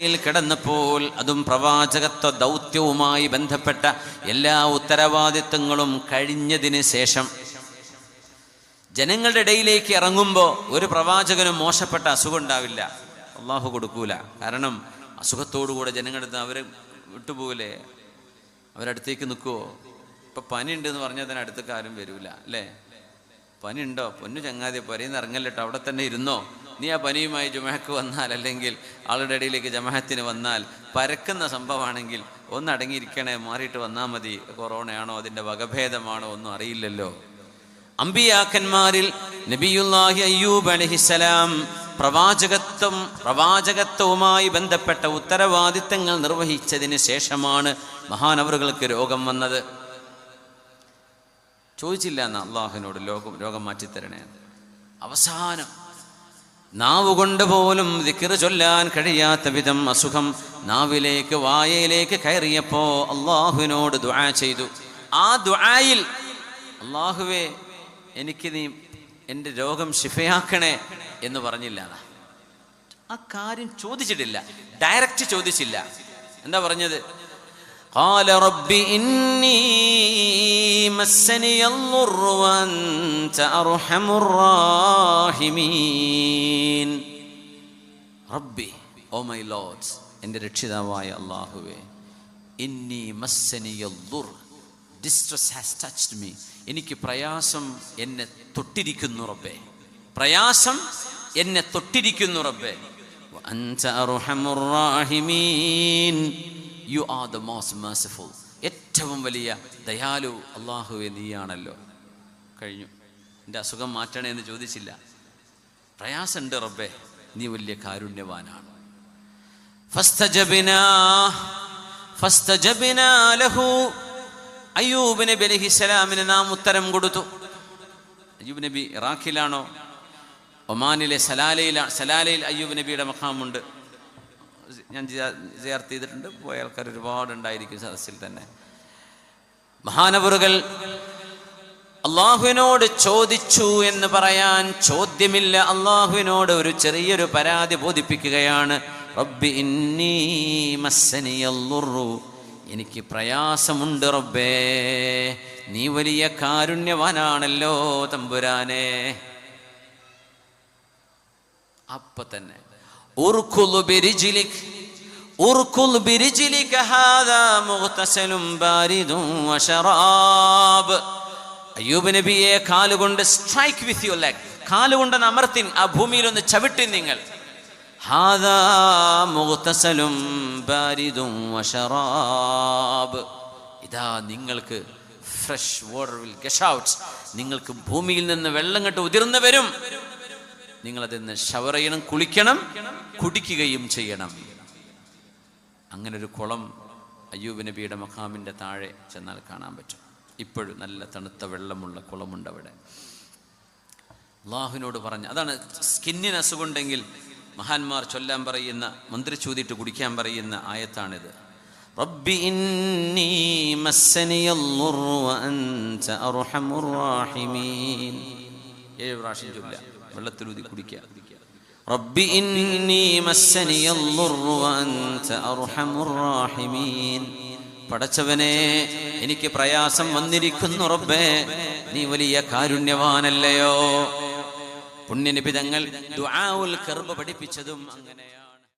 കിടന്നപ്പോൾ അതും പ്രവാചകത്വ ദൗത്യവുമായി ബന്ധപ്പെട്ട എല്ലാ ഉത്തരവാദിത്തങ്ങളും കഴിഞ്ഞതിന് ശേഷം ജനങ്ങളുടെ ഇടയിലേക്ക് ഇറങ്ങുമ്പോൾ ഒരു പ്രവാചകനും മോശപ്പെട്ട അസുഖം ഉണ്ടാവില്ല. അള്ളാഹു കൊടുക്കൂല. കാരണം അസുഖത്തോടുകൂടെ ജനങ്ങളുടെ അടുത്ത് അവർ വിട്ടുപോകില്ലേ അവരടുത്തേക്ക് നിൽക്കുമോ ഇപ്പം പനി ഉണ്ട് എന്ന് പറഞ്ഞാൽ തന്നെ അടുത്തേക്ക് ആരും വരൂല അല്ലേ? പനി ഉണ്ടോ പൊന്നു ചങ്ങാതി പനിന്ന് ഇറങ്ങല്ലോ അവിടെ തന്നെ ഇരുന്നോ? നീ ആ പനിയുമായി ജുമഹക്ക് വന്നാൽ അല്ലെങ്കിൽ ആളുടെ ഇടയിലേക്ക് ജമാഹത്തിന് വന്നാൽ പരക്കുന്ന സംഭവമാണെങ്കിൽ ഒന്ന് അടങ്ങിയിരിക്കണേ മാറിയിട്ട് വന്നാൽ മതി. കൊറോണയാണോ അതിന്റെ വകഭേദമാണോ ഒന്നും അറിയില്ലല്ലോ. അമ്പിയാക്കന്മാരിൽ നബിയുല്ലാഹി അയ്യൂബ് അലഹിസലാം പ്രവാചകത്വം പ്രവാചകത്വവുമായി ബന്ധപ്പെട്ട ഉത്തരവാദിത്തങ്ങൾ നിർവഹിച്ചതിന് ശേഷമാണ് മഹാനവറുകൾക്ക് രോഗം വന്നത്. ചോദിച്ചില്ല എന്നാ അള്ളാഹുവിനോട് ലോകം രോഗം മാറ്റിത്തരണേ അവസാനം നാവ് കൊണ്ട് പോലും ദിക്റ് ചൊല്ലാൻ കഴിയാത്ത വിധം അസുഖം നാവിലേക്ക് വായയിലേക്ക് കയറിയപ്പോ അള്ളാഹുവിനോട് ദുആ ചെയ്തു. ആ ദുആയിൽ അള്ളാഹുവേ എനിക്ക് നീ എന്റെ രോഗം ശിഫയാക്കണേ എന്ന് പറഞ്ഞില്ല. ആ കാര്യം ചോദിച്ചിട്ടില്ല. ഡയറക്റ്റ് ചോദിച്ചില്ല. എന്താ പറഞ്ഞത്? قال رب إني مسني الضر وأنت أرحم الراحمين റബ്ബി ഓ മൈ ലോഡ്സ് എൻ്റെ രക്ഷിതാവായ അള്ളാഹുവേ ഇന്നി മസ്സനിയുർ ഡിസ്ട്രസ് ഹാസ് ടച്ച്ഡ് മീ എനിക്ക് പ്രയാസം എന്നെ തൊട്ടിരിക്കുന്നു റബ്ബേ പ്രയാസം എന്നെ തൊട്ടിരിക്കുന്നു റബ്ബേ വഅൻത അർഹമുർ റാഹിമീൻ you are the most merciful ഏറ്റവും വലിയ ദയാലു അള്ളാഹുവെ നീയാണല്ലോ. കഴിഞ്ഞു. എന്റെ അസുഖം മാറ്റണേ എന്ന് ചോദിച്ചില്ല. പ്രയാസമുണ്ട് റബ്ബേ നീ വലിയ കാരുണ്യവാനാണ്. അയ്യൂബ് നബി അലൈഹിസ്സലാമിന് നാം ഉത്തരം കൊടുത്തു. അയ്യൂബ് നബി ഇറാഖിലാണോ? ഒമാനിലെ സലാലയിലാണ് സലാലയിൽ അയ്യൂബ് നബിയുടെ മഖാമുണ്ട്. ഞാൻ ചേർത്ത് ചെയ്തിട്ടുണ്ട്. പോയ ആൾക്കാർ ഒരുപാട് ഉണ്ടായിരിക്കും സദസ്സിൽ തന്നെ. മഹാനവറുകൾ അള്ളാഹുവിനോട് ചോദിച്ചു എന്ന് പറയാൻ ചോദ്യമില്ല. അള്ളാഹുവിനോട് ഒരു ചെറിയൊരു പരാതി ബോധിപ്പിക്കുകയാണ്. റബ്ബി ഇന്നി എനിക്ക് പ്രയാസമുണ്ട് റബ്ബേ. നീ വലിയ കാരുണ്യവാനാണല്ലോ തമ്പുരാനെ. അപ്പൊ തന്നെ. ഉർക്കുലു ബിരിജിലിക് ഉർക്കുൽ ബിരിജിലിക ഹാദാ മുഗ്തസലും ബാരിദും വശറാബ് അയ്യൂബ് നബിയെ കാലുകൊണ്ട് സ്ട്രൈക്ക് വിത്ത് യുവർ ലെഗ് കാലുകൊണ്ട് അമർത്തിൻ ആ ഭൂമിയിൽ ഒന്ന് ചവിട്ടി നിങ്ങൾ. ഹാദാ മുഗ്തസലും ബാരിദും വശറാബ് ഇതാ നിങ്ങൾക്ക് fresh water will gush out നിങ്ങൾക്ക് ഭൂമിയിൽ നിന്ന് വെള്ളം കെട്ട് ഉതിർന്നു വരും. നിങ്ങൾ അതിന്ന് ഷവർ ചെയ്യണം കുളിക്കണം കുടിക്കുകയും ചെയ്യണം. അങ്ങനെ ഒരു കുളം അയ്യൂബ് നബിയുടെ മഖാമിന്റെ താഴെ ചെന്നാൽ കാണാൻ പറ്റും. ഇപ്പോഴും നല്ല തണുത്ത വെള്ളമുള്ള കുളമുണ്ട് അവിടെ അള്ളാഹുവിനോട് പറഞ്ഞു അതാണ് സ്കിന്നിന് അസുഖമുണ്ടെങ്കിൽ മഹാന്മാർ ചൊല്ലാൻ പറയുന്ന മന്ത്രി ചൂതിയിട്ട് കുടിക്കാൻ പറയുന്ന ആയത്താണിത്. റബ്ബി ഇന്നി ഏഴ് പ്രാവശ്യം ചൊല്ല വെള്ളത്തിലൂതി കുടിക്കുക. റബ്ബി പടച്ചവനെ എനിക്ക് പ്രയാസം വന്നിരിക്കുന്നു റബ്ബേ നീ വലിയ കാരുണ്യവാനല്ലയോ? പുണ്യനിബിതങ്ങൾ ദുആഉൽ കർബ് പഠിപ്പിച്ചതും അങ്ങനെയാണ്